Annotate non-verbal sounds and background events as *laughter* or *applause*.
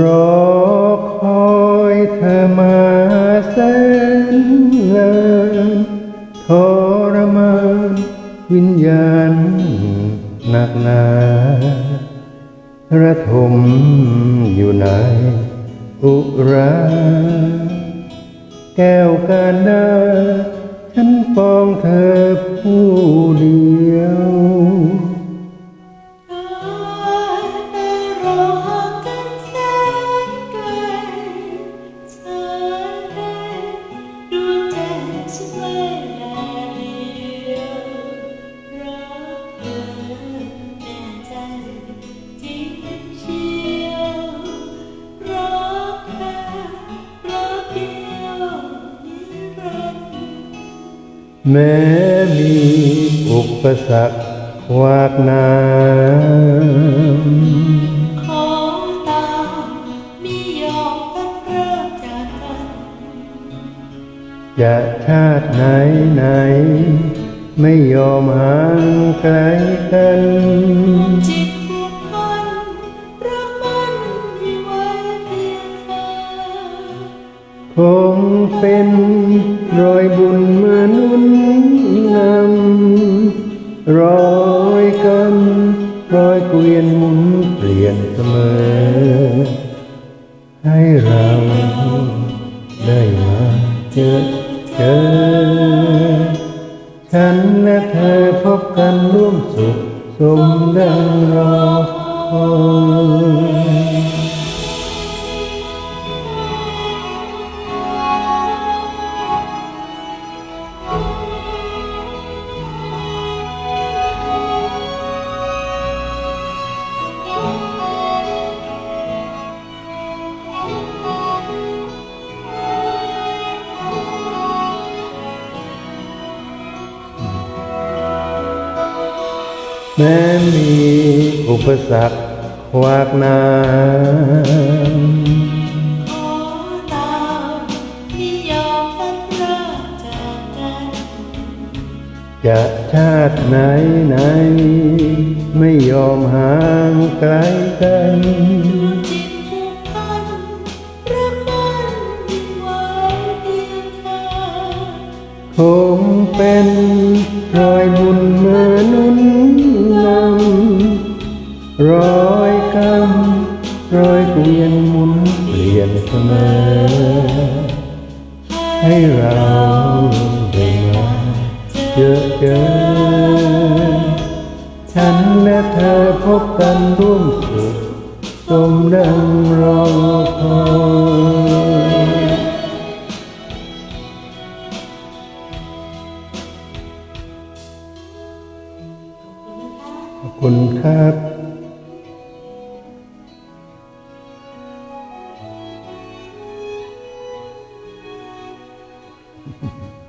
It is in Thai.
รอคอยเธอมาแสนนานทรมานวิญญาณหนักหนาระทมอยู่ในอุราแก้วกันดาฉันปองเธอ แม้มีอุปสรรคขวากหน้ำขอตามไม่ยอมพัดพรากจากกันจะชาติไหนไหน ไม่ยอมห่างไกลกัน จิตผูกพันรักมันให้ไว้เพียงเธอคงเป็นรอยบุญ ยกรรมรอยเกวียนหมุนเปลี่ยนเสมอ ให้เราได้มาเจอเจอ ฉันและเธอพบกันร่วมสุขสมดังรอคอย แม้มีอุปสรรคขวากหน้ำขอตามไม่ยอมพัดพรากจากกัน จะชาติไหนไหน ไม่ยอมห่างไกลกันจิตผูกพันรักมันยิ่งไว้เพียงเธอคงเป็นรอยบุญ ร้อยกรรมรอยเกวียนหมุนเปลี่ยนเสมอ ให้เราได้มาเจอเจอฉันและเธอพบกันร่วมสุขสมดังรอคอยขอบคุณครับ Mm-hmm. *laughs*